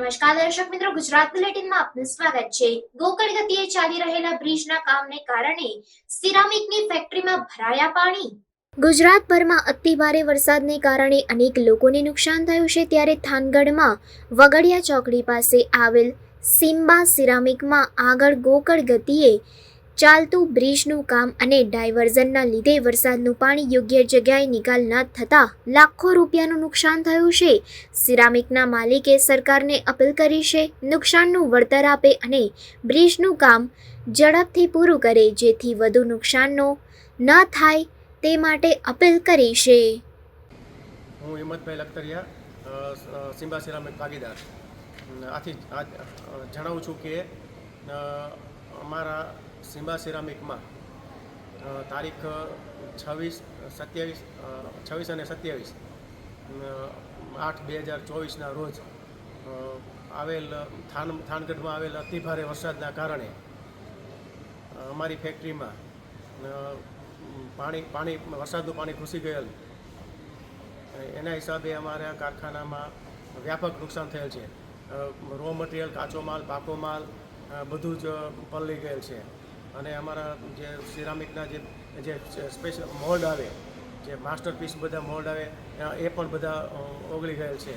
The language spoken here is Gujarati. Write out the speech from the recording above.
નમસ્કાર દર્શક મિત્રો, ગુજરાત બુલેટિનમાં આપનું સ્વાગત છે. ગોકળ ગતિએ ચાલી રહેલા બ્રિજના કામને કારણે સિરામિકની ફેક્ટરીમાં ભરાયા પાણી. ગુજરાતભરમાં અતિભારે વરસાદને કારણે અનેક લોકોને નુકસાન થયું છે ત્યારે થાનગઢમાં વગડિયા ચોકડી પાસે આવેલ સિમ્બા સિરામિકમાં આગળ ગોકળ ગતિએ ચાલતું બ્રિજનું કામ અને ડાયવર્ઝનના લીધે વરસાદનું પાણી યોગ્ય જગ્યાએ નિકાલ ન થતાં લાખો રૂપિયાનું નુકસાન થયું છે. સિરામિકના માલિકે સરકારને અપીલ કરી છે, નુકસાનનું વળતર આપે અને બ્રિજનું કામ ઝડપથી પૂરું કરે જેથી વધુ નુકસાનનો ન થાય તે માટે અપીલ કરી છે. હું હિંમતભાઈ લખતરિયા સિમ્બા સિરામિક ભાગીદાર. આથી જણાવું છું કે અમારા સિમ્બા સિરામિકમાં તારીખ છવ્વીસ, સત્યાવીસ છવ્વીસ અને સત્યાવીસ આઠ બે હજાર ચોવીસના રોજ આવેલ, થાન, થાનગઢમાં આવેલ અતિભારે વરસાદના કારણે અમારી ફેક્ટરીમાં પાણી પાણી, વરસાદનું પાણી ઘૂસી ગયેલ. એના હિસાબે અમારા કારખાનામાં વ્યાપક નુકસાન થયેલ છે. રો મટીરિયલ કાચો માલ, પાકો માલ બધું જ પલળી ગયેલ છે. અને અમારા જે સિરામિકના જે જે સ્પેશિયલ મોલ્ડ આવે, જે માસ્ટરપીસ બધા મોલ્ડ આવે, એ પણ બધા ઓગળી ગયેલ છે.